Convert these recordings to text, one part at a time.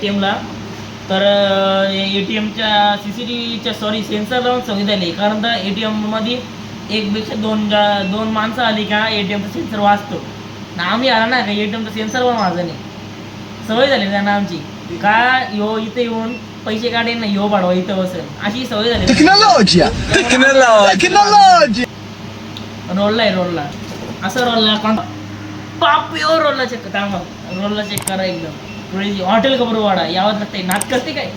T एमला तर A T एमच्या सी सी टी व्हीच्या सॉरी सेन्सर लावून सवय झाली कारण तर ए टी एममध्ये एकपेक्षा दोन जा दोन माणसं आली का ए टी एमचा सेन्सर वाचतो. ना आम्ही आला ना का ए टी एमचा सेन्सर पण माझा नाही. सवय झाली त्यांना आमची. का यो इथे येऊन पैसे काढेन ना यो पाडवा इथं बसेल अशी सवय झाली! Tecnologia! रोलला आहे रोलला असं रोलला कोण बाप यो रोलला चेक थांबा रोलला चेक करा एकदम. थोडी हॉटेल कबरवाडा यावं लागतंय नात करते काय?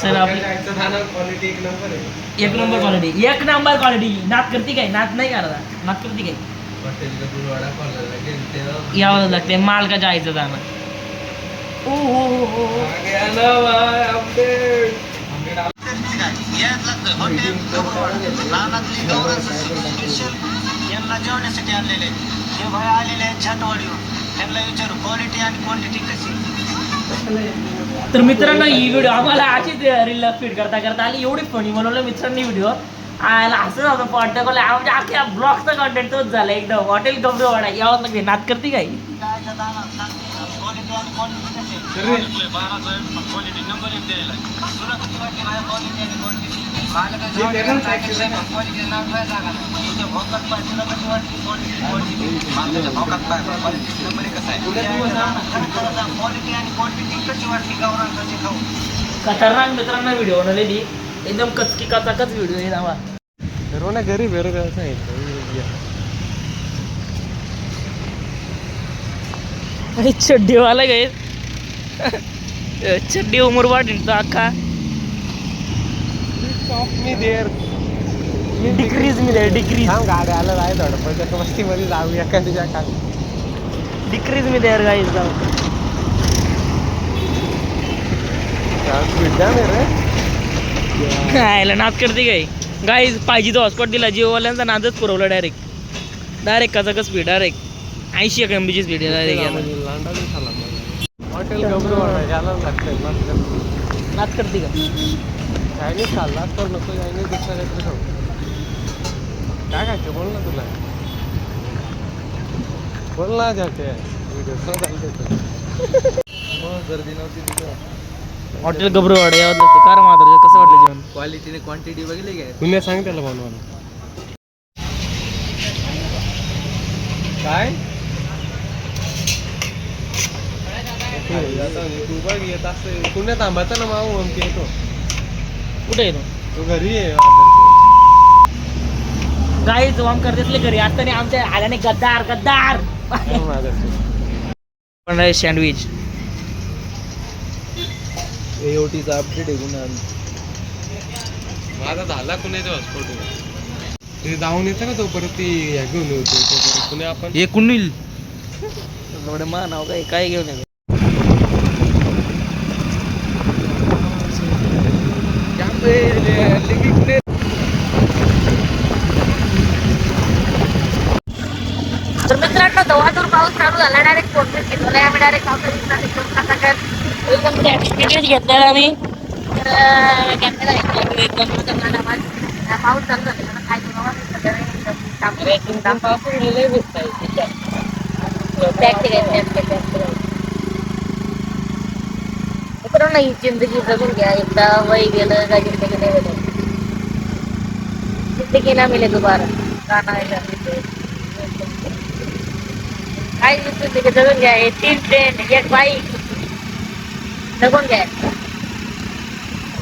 सर आपली क्वालिटी एक नंबर आहे. एक नंबर क्वालिटी एक नंबर क्वालिटी नात करते काय? नात नाही करता नात करते काय? यावं लागतंय माल का जायचं जाणं. ओ हो हो हो. हो. यांना जेवण्यासाठी आणलेले आहेत. हे भाई आलेले आहेत छाटवाडीवर त्यांना विचारू क्वालिटी आणि क्वांटिटी कशी? तर मित्रांनो ही व्हिडिओ आम्हाला अशीच रील फीड करता करता आली. एवढी फणी बनवलं मित्रांनी व्हिडिओ आला असं नव्हतं पडतं बोला म्हणजे अख्ख्या ब्लॉगचा कंटेंट तोच झाला. एकदम हॉटेल कबरवाडा यावं लागते नात करते काय? भोकात पाय नंबर कसं आहे क्वालिटी आणि क्वांटिटी कशी वाटली गावरान खाऊ खतरनाक मित्रांनो व्हिडिओ बनवलेली. एकदम कचकी कचाकच व्हिडिओ आहे नावा सर्व ना घरी बरोबर सांगितलं आणि चड्डीवाला गे चड्डी उमर वाढील तो अख्खा मी देर डिक्रीज मिळेल डिक्रीज. थांब गाड्या आलं आहे थोडं. पण त्याच्या वस्तीमध्ये जाऊ एखाद्या खाली. डिक्रीज मिळेल यार गाईज जाऊ. स्पीड द्या रे यायला नाद करते काय? गाईज पाहिजे तो हॉस्पॉट दिला. जिओवाल्यांचा नादच पुरवला डायरेक्ट डायरेक्ट कचाक स्पीड डायरेक्ट ऐंशी एक एम बीची स्पीड आहे डायरेक्ट हॉटेल नाद करते का? चायनीज खाल्ला तर नको चायनीज दुसरा काहीतरी खाऊ काय खायचं बोल ना तुला बोल ना जाते मग गर्दी नव्हती तिथं. हॉटेल गबरूवाडा यावं लागतं. कार मात्र कसं वाटलं जेवण? क्वालिटीने क्वांटिटी बघितली काय? पुण्या सांग त्याला बनवायला काय? तू बघ येत असं पुण्यात थांबायचा ना माऊ आमची येतो. कुठे येतो तो? घरी आहे गाईज वाम करते घरी. आता नाही आमच्या आल्याने गद्दार गद्दार. पण सँडविच एओटीचा अपडेट आहे गुन्हा. माझा झाला हॉस्पिटल ते जाऊन येतं ना तो परत ती ह्या घेऊन येतो तो परत पुणे आपण? हे कुणील? एवढं मा नाव काय काय घेऊन येतो मित्रांनो दवातून पाऊस चालू झाला डायरेक्ट पोटरेट घेतलेला आम्ही डायरेक्ट एकदम घेतलेला आम्ही पाऊस चालू झाला काय करू मित्रांनो ही जिंदगी जगून घ्या एकदा वय गेलं का जिंदगी नाही भेटत जिंदगी ना मिले का गाणं आहे का? काय जिंदगी जगून घ्या हे तीन ट्रेन एक बाईक जगून घ्या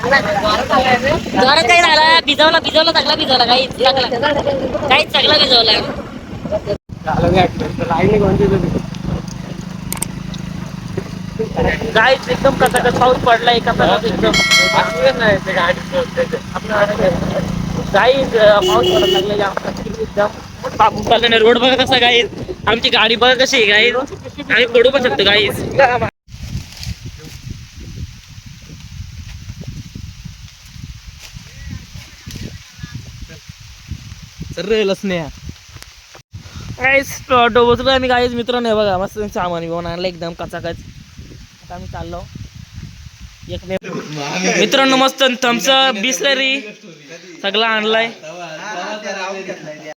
जोरात काही झाला भिजवला भिजवला चांगला भिजवला. काही चांगला काही चांगला भिजवला गाईच एकदम कसा कसा पाऊस पडला एका प्रकारे एकदम गाईच पाऊस पडायला लागला जाम एकदम बापू चालला रोड बघा कसा गाईच आमची गाडी बघा कशी आहे गाईच आम्ही पडू पण शकतो गाईस ऑटो बसलो आम्ही गाईज मित्र नाही बघा मस्त सामान घेऊन आणलं एकदम कचाकच. आता आम्ही चाललो. एक मित्रांनो मस्त थम्सअप बिस्लरी सगळं आणलाय.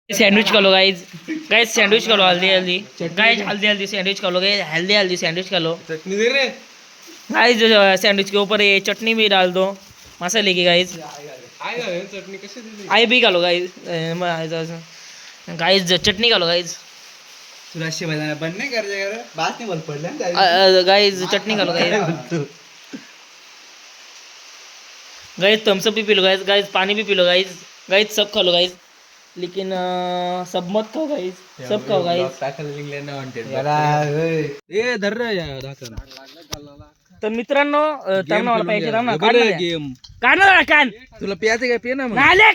सँडविच खालो गाईज गाईज सँडविच खालो हल्दी हल्दी गाईज हल्दी हल्दी सँडविच खालो गाईज हल्दी हल्दी सँडविच खालो चटणी दे रे गाइस सैंडविच के ऊपर ये चटनी भी डाल दो मसाले की दिली आई भी घालो गाइस गाइस चटनी घालो गाइस तुला शिवाय बंद नाही करायचं बात नाही बोल पडलं गाइस चटनी घालो गाइस गाइस थम्स अप भी पी लो गाइस गाइस पानी भी पी लो गाइस गाइस सब खा लो गाइस लेकिन सब मत खाओ गाइस सब खाओ गाइस ए धर रे या ढाकण तर मित्रांनो त्यांना मला पाहिजे राम ना. काढ. गेम काढ ना कान तुला प्यायचं काय? पे ना मग. नाले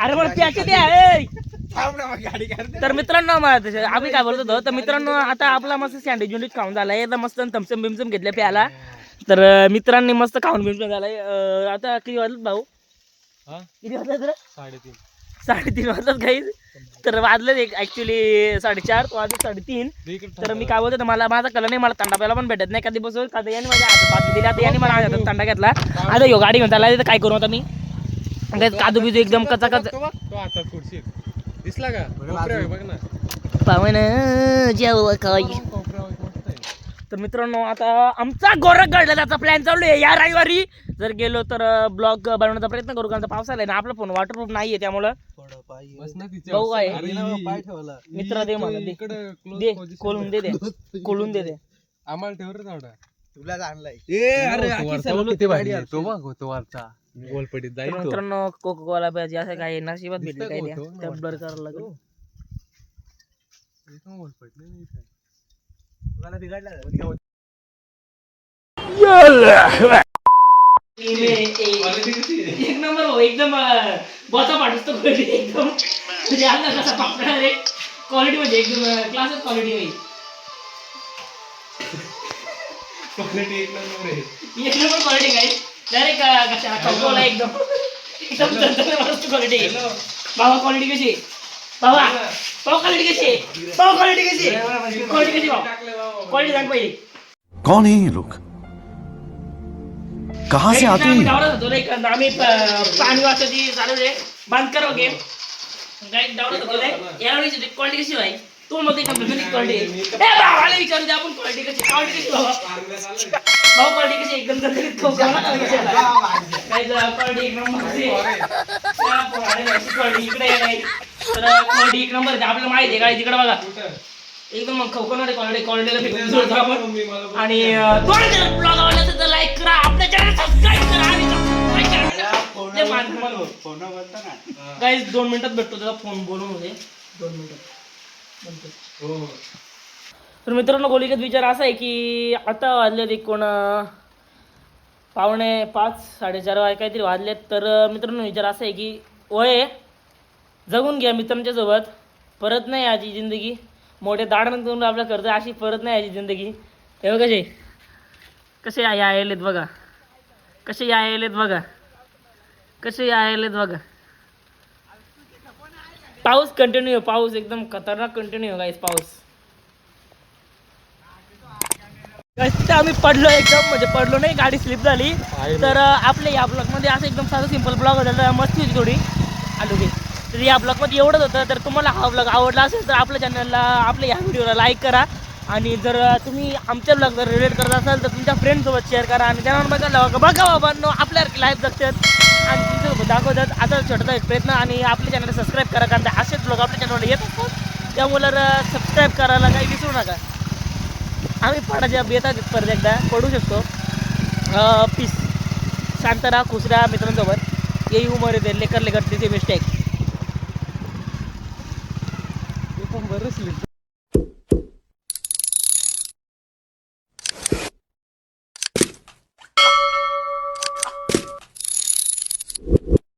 अरे मला प्याचे द्या ए. तर मित्रांनो आम्ही काय बोलत होतो तर मित्रांनो आता आपला मस्त सँडविच विंडविच खाऊन झालाय. आता मस्त थम्सम बिमसम घेतले प्याला तर मित्रांनी मस्त खाऊन बिमसम झालाय. आता किती वाजलं भाऊ. किती वाजलं तर? साडेतीन. साडेतीन वाजतात काही तर वाजलं एक ऍक्च्युली साडेचार वाजले साडेतीन. तर मी काय बोलतो तर मला माझा कला नाही मला थंडा प्यायला पण भेटत नाही. कधी बसून कधी याने माझ्या हातात दिली आता याने मला हातात थंडा घेतला. आता यो गाडी घेऊन चालला तर काय करू आता मी? काय काजू बिजू एकदम कचा कचा आता दिसला का? कोपऱ्या आहे, बघ ना. पावन जेव तर मित्रांनो आता आमचा गोरख गडला त्याचा प्लॅन चालू आहे. या रविवारी जर गेलो तर ब्लॉग बनवण्याचा प्रयत्न करू कारण पाऊस आलाय ना आपला फोन वॉटरप्रूफ नाहीये त्यामुळं. भाऊ आहे. अरे, पाय ठेवला. मित्र दे मला दे. खोलून दे दे. खोलून दे दे. आम्हाला ठेव रे तेवढा. तुलाच आणलाय ए अरे तो आखी वरचा. सलवलं बघ किती भारी गाडी आहे. तो बघ तो वरचा. गोलपटीत तर जाईल तो. मित्रांनो कोको कोला पाहिजे असं काही नशिबात भेटले काही? त्या ब्लर करायला लागेल. एकदम गोलपट नाही बिघडला. एक नंबर हो एकदम बॉचा पाठवतो क्वालिटी एकदम म्हणजे आता कसा पापणार रे क्वालिटी म्हणजे एकदम क्लासच क्वालिटी होईल Quality एक number आहे. एक नंबर क्वालिटी काय डायरेक्ट कशा खवखवला एकदम एकदम चंचल मस्त क्वालिटी बाबा क्वालिटी कशी आहे? बाबा पाव क्वालिटी कशी आहे? पाव क्वालिटी कशी आहे? क्वालिटी कशी भाऊ क्वालिटी सांग पहिली कौन है ये लोग? कहाँ से आते आम्ही हैं? आम्ही प- पाणी वाचायची चालू रे। बंद करो गेम गाईड डावरत होतो रे यावेळी क्वालिटी कशी भाई? तू मग क्वालिटी ए भावाला विचारू दे आपण क्वालिटी कशी क्वालिटी कशी भाऊ क्वालिटी कशी एकदम दणदणीत खाऊ का? क्वालिटी एक नंबर क्वालिटी इकडे आहे तर क्वालिटी एक नंबर आहे. आपल्याला माहिती आहे काय तिकडे बघा एकदम मग खवखवणार क्वालिटी क्वालिटीला फेकून सोडतो आपण आणि ब्लॉग आवडला असेल तर लाईक करा आपल्या चॅनल सबस्क्राईब करा आणि सबस्क्राईब करा. गाईज दोन मिनिटात भेटतो त्याचा फोन बोलून होते दोन मिनिटात. बनतो. तर मित्रांनो गोलिकेत विचार असा आहे की आता वाजलेत एक कोण अं, पावणे पाच साडेचार वाज काहीतरी वाजलेत. तर मित्रांनो विचार असा आहे की वय जगून घ्या मित्रांच्या सोबत. परत नाही याची जिंदगी. मोठे दाडण करून आपल्या करतो अशी परत नाही याची जिंदगी. हे बघ कसे कसे या यायलेत बघा. कसे यायलेत बघा. कसे यायलेत बघा. पाऊस कंटिन्यू पाऊस एकदम खतरनाक कंटिन्यू गाईस पाऊस. आम्ही पडलो एकदम म्हणजे पडलो नाही गाडी स्लिप झाली. तर आपल्या या ब्लॉगमध्ये असं एकदम साधं सिंपल ब्लॉग तर मस्ती होती थोडी. आलो की. तर या ब्लॉगमध्ये एवढंच होतं. तर तुम्हाला हा ब्लॉग आवडला असेल तर आपल्या चॅनलला आपल्या या व्हिडिओला लाईक करा. आणि जर तुम्ही आमच्या ब्लॉग जर रिलेट करत असाल तर तुमच्या फ्रेंडसोबत शेअर करा. आणि त्यांना बघायला बघा बाबांनो आपल्या लाईफ जगतात. आणि तुमच्यासोबत दाखवतात. आता छोटासा एक प्रयत्न आणि आपल्या चॅनलला सबस्क्राईब करा. कारण असेच ब्लॉग आपल्या चॅनलला येत असतात. त्यामुळे सबस्क्राईब करायला काही विसरू नका. आम्ही पडायच्या बेतात परत एकदा पडू शकतो. पीस शांत राहा खुश राहा मित्रांसोबत. येई उमर येते लेकर लेकर तिथे मिस्टेक ते पण बरं स्लिप